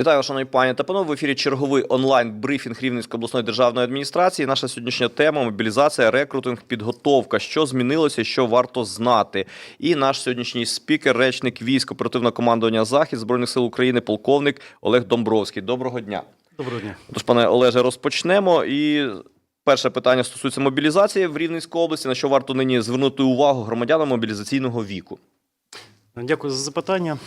Вітаю, шановні пані та панове. В ефірі черговий онлайн-брифінг Рівненської обласної державної адміністрації. Наша сьогоднішня тема мобілізація, рекрутинг, підготовка. Що змінилося, що варто знати. І наш сьогоднішній спікер, речник військ оперативного командування Захід Збройних сил України, полковник Олег Домбровський. Доброго дня. Доброго дня. Тож, пане Олеже, розпочнемо. І перше питання стосується мобілізації в Рівненській області. На що варто нині звернути увагу громадянам мобілізаційного віку? Дякую за запитання.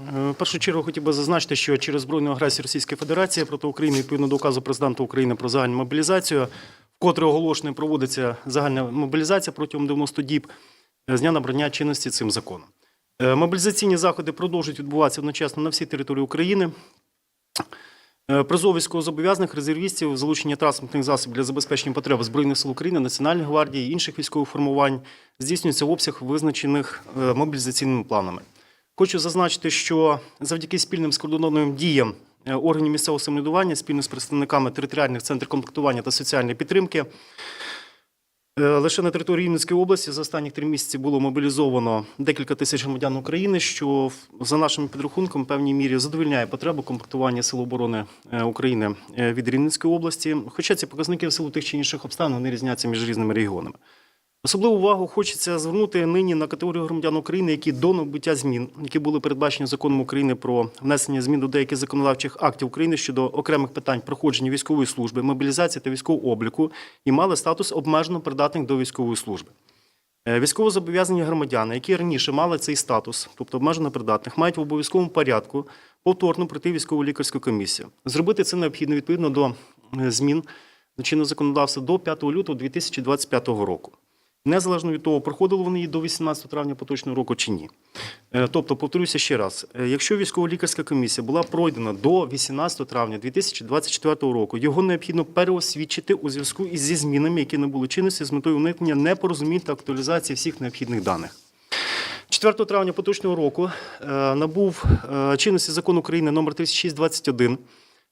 Е, В першу чергу хотів би зазначити, що через збройну агресію Російської Федерації проти України відповідно до указу президента України про загальну мобілізацію, вкотре оголошено проводиться загальна мобілізація протягом 90 діб е, з дня набрання чинності цим законом. Е, Мобілізаційні заходи продовжують відбуватися одночасно на всій території України. Призов військовозобов'язаних резервістів, залучення транспортних засобів для забезпечення потреб Збройних сил України, Національної гвардії інших військових формувань здійснюється в обсяг визначених мобілізаційними планами. Хочу зазначити, що завдяки спільним скоординованим діям е, органів місцевого самоврядування спільно з представниками територіальних центрів комплектування та соціальної підтримки е, лише на території Рівненської області за останні три місяці було мобілізовано декілька тисяч громадян України, що за нашими підрахунками в певній мірі задовільняє потребу комплектування Сил оборони е, України від Рівненської області. Хоча ці показники в силу тих чи інших обставин вони різняться між різними регіонами. Особливу увагу хочеться звернути нині на категорію громадян України, які до набуття змін, які були передбачені законом України про внесення змін до деяких законодавчих актів України щодо окремих питань проходження військової служби, мобілізації та військового обліку, і мали статус обмежено придатних до військової служби. Е, Військовозобов'язані громадяни, які раніше мали цей статус, тобто обмежено придатних, мають в обов'язковому порядку повторно пройти військову лікарську комісію. Зробити це необхідно відповідно до е, змін до чинного законодавства до 5 лютого 2025 року. Незалежно від того, проходили вони її до 18 травня поточного року чи ні. Е, Тобто, повторюся ще раз: е, якщо військово-лікарська комісія була пройдена до 18 травня 2024 року, його необхідно переосвідчити у зв'язку із зі змінами, які набули чинності з метою уникнення непорозумінь та актуалізації всіх необхідних даних. 4 травня поточного року е, набув чинності закон України номер 3621,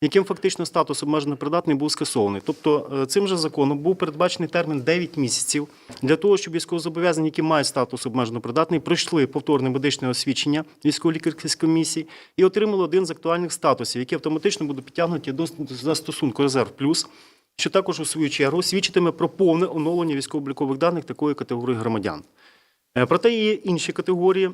яким фактично статус обмежено придатний був скасований. Тобто е, цим же законом був передбачений термін 9 місяців для того, щоб військовозобов'язані, які мають статус обмежено придатний, пройшли повторне медичне освідчення військово-лікарської комісії і отримали один з актуальних статусів, які автоматично будуть підтягнуті до застосунку резерв плюс. Що також у свою чергу свідчитиме про повне оновлення військово-облікових даних такої категорії громадян. Е, Проте є інші категорії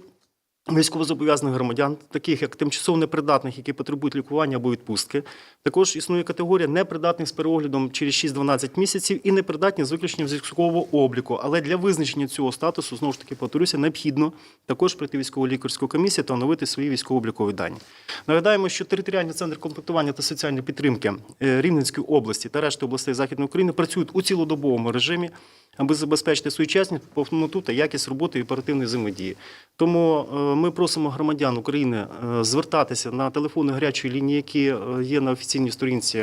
військовозобов'язаних громадян, таких як тимчасово непридатних, які потребують лікування або відпустки. Також існує категорія непридатних з переоглядом через 6-12 місяців і непридатні з виключенням з військового обліку. Але для визначення цього статусу, знову ж таки, повторюся, необхідно також пройти військово лікарську комісію та оновити свої військово-облікові дані. Нагадаємо, що територіальний центр комплектування та соціальної підтримки е, Рівненської області та решти областей Західної України працюють у цілодобовому режимі, аби забезпечити своєчасність, повноту та якість роботи і оперативної взаємодії. Тому е, ми просимо громадян України е, звертатися на телефони гарячої лінії, які е, є на офіційній сторінці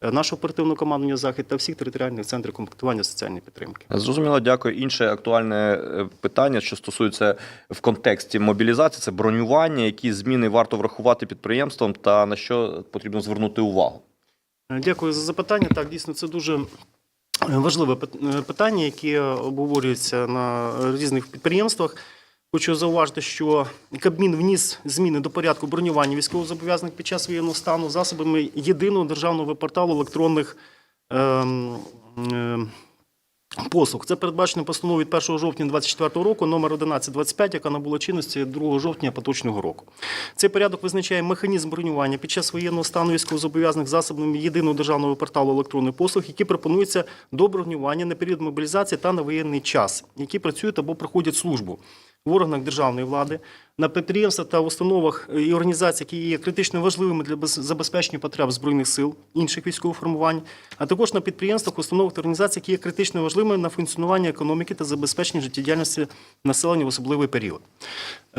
е, нашого оперативного командування Захід та всіх територіальних центрів комплектування соціальної підтримки. Зрозуміло, дякую. Інше актуальне питання, що стосується в контексті мобілізації, це бронювання, які зміни варто врахувати підприємствам та на що потрібно звернути увагу. Дякую за запитання. Так, дійсно, це дуже важливе питання, яке обговорюється на різних підприємствах. Хочу зауважити, що Кабмін вніс зміни до порядку бронювання військовозобов'язаних під час воєнного стану засобами єдиного державного порталу електронних ем, ем, послуг. Це передбачено постановою від 1 жовтня 2024 року, номер 1125, яка набула чинності 2 жовтня поточного року. Цей порядок визначає механізм бронювання під час воєнного стану військовозобов'язаних засобами єдиного державного порталу електронних послуг, які пропонуються до бронювання на період мобілізації та на воєнний час, які працюють або проходять службу в органах державної влади, на підприємствах та установах і організаціях, які є критично важливими для без- забезпечення потреб збройних сил, інших військових формувань, а також на підприємствах, установах та організаціях, які є критично важливими на функціонування економіки та забезпечення життєдіяльності населення в особливий період.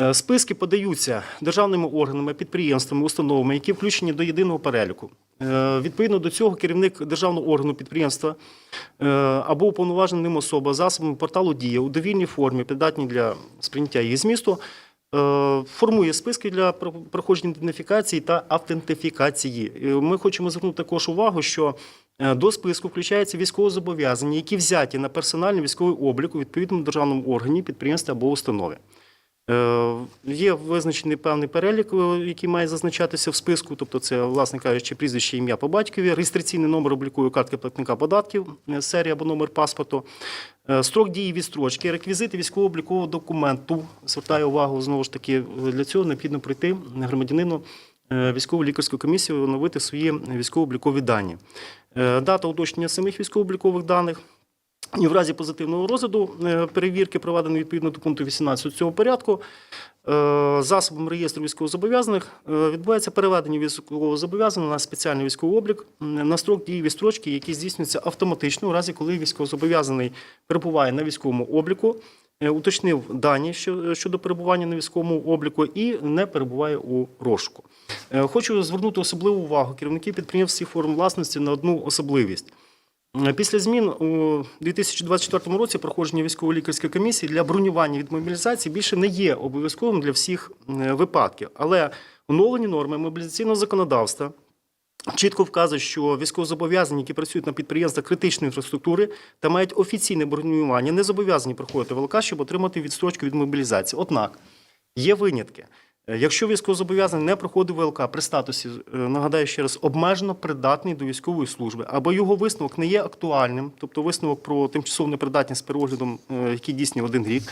Е, Списки подаються державними органами, підприємствами, установами, які включені до єдиного переліку. Е, Відповідно до цього керівник державного органу підприємства е, або уповноважена ним особа засобами порталу Дія у довільній формі, придатні для сприйняття її змісту, формує списки для про- проходження ідентифікації та автентифікації. Е, Ми хочемо звернути також увагу, що е, до списку включаються військовозобов'язані, які взяті на персональний військовий облік у відповідному державному органі, підприємстві або установі. Е, Є визначений певний перелік, е, який має зазначатися в списку, тобто це, власне кажучи, прізвище, ім'я по батькові, реєстраційний номер облікової картки платника податків, е, серія або номер паспорту, строк дії відстрочки, реквізити військово-облікового документу. Звертаю увагу знову ж таки, для цього необхідно прийти громадянину військово-лікарську комісію оновити свої військово-облікові дані. Дата уточнення самих військово-облікових даних. І в разі позитивного розгляду е, перевірки, проведеної відповідно до пункту 18 цього порядку, е, засобом реєстру військовозобов'язаних е, відбувається переведення військовозобов'язаного на спеціальний військовий облік на строк дії відстрочки, який здійснюється автоматично у разі, коли військовозобов'язаний перебуває на військовому обліку, уточнив дані щодо перебування на військовому обліку і не перебуває у розшуку. Хочу звернути особливу увагу керівників підприємств форм власності на одну особливість. Е, Після змін у 2024 році проходження військово-лікарської комісії для бронювання від мобілізації більше не є обов'язковим для всіх е, випадків. Але оновлені норми мобілізаційного законодавства чітко вказують, що військовозобов'язані, які працюють на підприємствах критичної інфраструктури та мають офіційне бронювання, не зобов'язані проходити ВЛК, щоб отримати відстрочку від мобілізації. Однак є винятки. Е, Якщо військовозобов'язаний не проходив ВЛК при статусі, е, нагадаю ще раз, обмежено придатний до військової служби, або його висновок не є актуальним, тобто висновок про тимчасову непридатність з переоглядом, е, який дійсний один рік,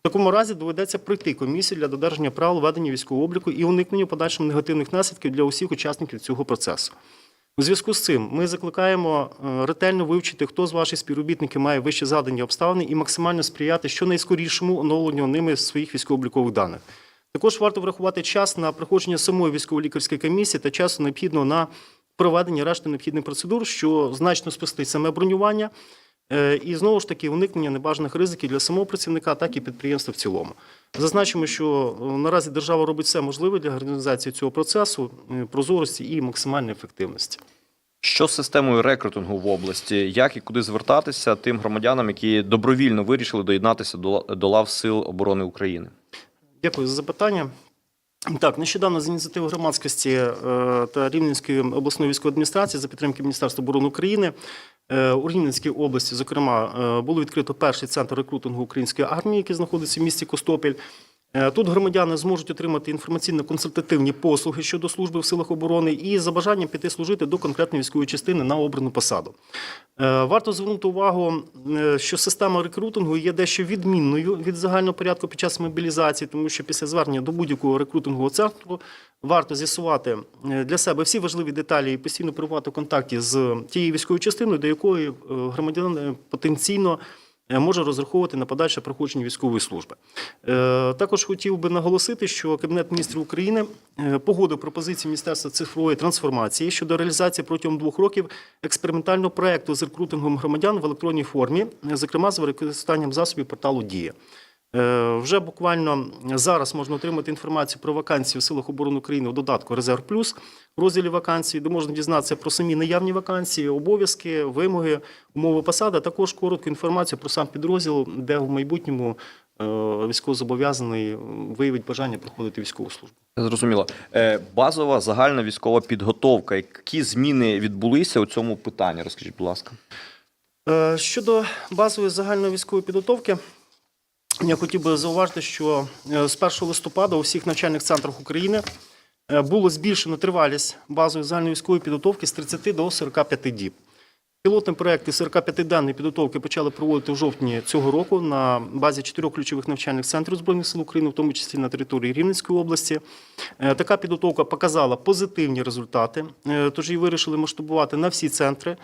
в такому разі доведеться пройти комісію для додержання правил ведення військового обліку і уникнення подальшим негативних наслідків для усіх учасників цього процесу. У зв'язку з цим ми закликаємо ретельно вивчити, хто з ваших співробітників має вище задані обставини і максимально сприяти щонайскорішому оновленню ними своїх військово-облікових даних. Також варто врахувати час на проходження самої військово-лікарської комісії та часу необхідного на проведення решти необхідних процедур, що значно спростить саме бронювання е, і знову ж таки уникнення небажаних ризиків для самого працівника, так і підприємства в цілому. Зазначимо, що е, наразі держава робить все можливе для організації цього процесу, е, прозорості і максимальної ефективності. Що з системою рекрутингу в області? Як і куди звертатися тим громадянам, які добровільно вирішили доєднатися до до лав Сил оборони України? Дякую за запитання. Так, нещодавно з ініціативи громадськості е, та Рівненської обласної військової адміністрації за підтримки Міністерства оборони України е, у Рівненській області, зокрема, е, було відкрито перший центр рекрутингу української армії, який знаходиться в місті Костопіль. Е, Тут громадяни зможуть отримати інформаційно-консультативні послуги щодо служби в силах оборони і за бажанням піти служити до конкретної військової частини на обрану посаду. Е, Варто звернути увагу, е, що система рекрутингу є дещо відмінною від загального порядку під час мобілізації, тому що після звернення до будь-якого рекрутингового центру варто з'ясувати для себе всі важливі деталі і постійно перебувати в контакті з тією військовою частиною, до якої громадянин е, потенційно може розраховувати на подальше проходження військової служби. Е, Також хотів би наголосити, що Кабінет міністрів України е, погодив пропозиції Міністерства цифрової трансформації щодо реалізації протягом двох років експериментального проекту з рекрутингом громадян в електронній формі, е, зокрема з використанням засобів порталу Дія. Е, Вже буквально зараз можна отримати інформацію про вакансії в силах оборони України у додатку Резерв Плюс в розділі вакансії, де можна дізнатися про самі наявні вакансії, обов'язки, вимоги, умови посади, а також коротку інформацію про сам підрозділ, де в майбутньому е, військовозобов'язаний виявить бажання проходити військову службу. Зрозуміло. Е, Базова загальна військова підготовка. Які зміни відбулися у цьому питанні? Розкажіть, будь ласка. Щодо базової загальної військової підготовки, я хотів би зауважити, що е, з 1 листопада у всіх навчальних центрах України е, було збільшено тривалість базової загальної військової підготовки з 30 до 45 діб. Пілотні проекти 45-денної підготовки почали проводити в жовтні цього року на базі чотирьох ключових навчальних центрів Збройних сил України, в тому числі на території Рівненської області. Е, Така підготовка показала позитивні результати, тож її вирішили масштабувати на всі центри.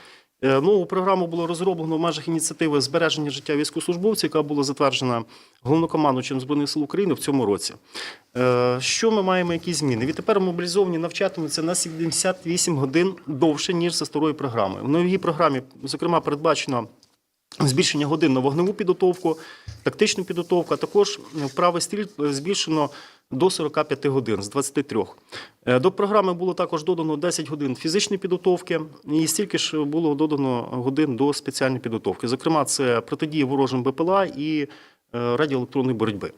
Е, Нову програму було розроблено в межах ініціативи збереження життя військовослужбовців, яка була затверджена головнокомандуючим Збройних сил України в цьому році. Е, Що ми маємо, які зміни? Відтепер мобілізовані навчатимуться на 78 годин довше, ніж за старою програмою. В новій програмі, зокрема, передбачено збільшення годин на вогневу підготовку, тактичну підготовку, а також вправи стріль збільшено до 45 годин з 23. Е, До програми було також додано 10 годин фізичної підготовки, і стільки ж було додано годин до спеціальної підготовки. Зокрема, це протидії ворожим БПЛА і е, радіоелектронної боротьби.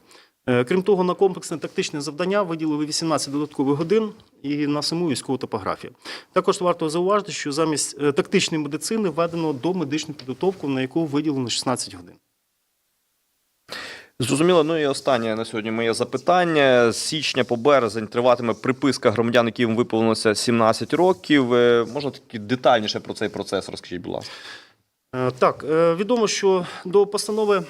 Е, Крім того, на комплексне тактичне завдання виділили 18 додаткових годин і на саму військову топографію. Також варто зауважити, що замість е, тактичної медицини введено до медичну підготовку, на яку виділено 16 годин. Зрозуміло, ну і останнє на сьогодні моє запитання. З січня по березень триватиме приписка громадян, яким виповнилося 17 років. Е, Можна таки детальніше про цей процес розкажіть, будь ласка. Так, відомо, що до постанови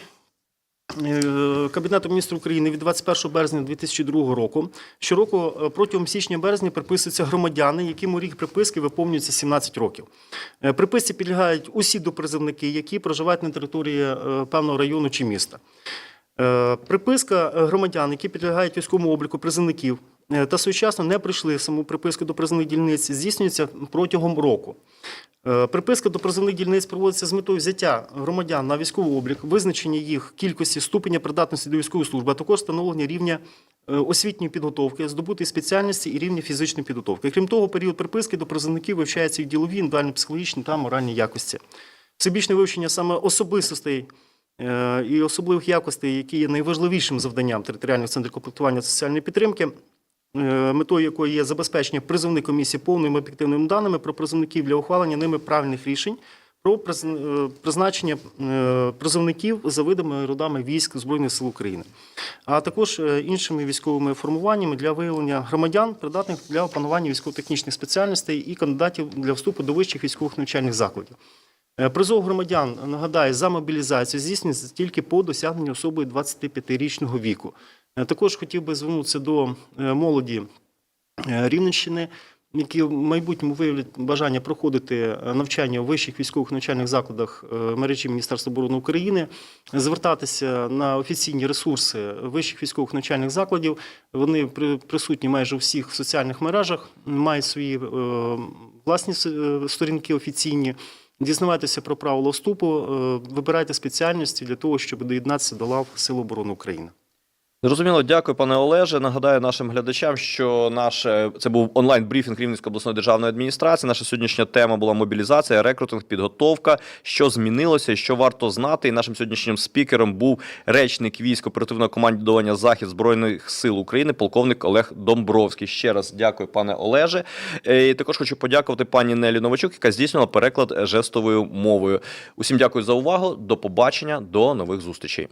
Кабінету міністрів України від 21 березня 2002 року щороку е, протягом січня-березня приписуються громадяни, яким у рік приписки виповнюється 17 років. Е, Приписці підлягають усі допризивники, які проживають на території е, певного району чи міста. Е, Приписка е, громадян, які підлягають військовому обліку призовників е, та своєчасно не прийшли саму приписку до призовних дільниць, здійснюється протягом року. Е, Приписка до призовних дільниць проводиться з метою взяття громадян на військовий облік, визначення їх кількості, ступеня придатності до військової служби, а також встановлення рівня е, освітньої підготовки, здобутої спеціальності і рівня фізичної підготовки. Крім того, період приписки до призовників вивчається їх ділові, індивідуально-психологічні та моральні якості. Всебічне вивчення саме особистостей е, і особливих якостей, які є найважливішим завданням територіальних центрів комплектування соціальної підтримки, е, метою якої є забезпечення призовної комісії повними об'єктивними даними про призовників для ухвалення ними правильних рішень про е, призначення е, призовників за видами родами військ Збройних сил України, а також е, іншими військовими формуваннями для виявлення громадян, придатних для опанування військово-технічних спеціальностей і кандидатів для вступу до вищих військових навчальних закладів. Е, Призов громадян, нагадаю, за мобілізацію здійснюється тільки по досягненню особою 25-річного віку. Е, Також хотів би звернутися до е, молоді е, Рівненщини, які в майбутньому виявлять бажання проходити навчання у вищих військових навчальних закладах мережі Міністерства оборони України, звертатися на офіційні ресурси вищих військових навчальних закладів. Вони при- присутні майже у всіх соціальних мережах, мають свої власні сторінки офіційні. Дізнавайтеся про правила вступу, вибирайте спеціальності для того, щоб доєднатися до лав Сил оборони України. Зрозуміло, дякую, пане Олеже. Нагадаю нашим глядачам, що наш е, це був онлайн брифінг Рівненської обласної державної адміністрації. Наша сьогоднішня тема була мобілізація, рекрутинг, підготовка, що змінилося, що варто знати. І нашим сьогоднішнім спікером був речник військ оперативного командування Захід збройних сил України, полковник Олег Домбровський. Ще раз дякую, пане Олеже. Е, І також хочу подякувати пані Нелі Новачук, яка здійснила переклад жестовою мовою. Усім дякую за увагу. До побачення, до нових зустрічей.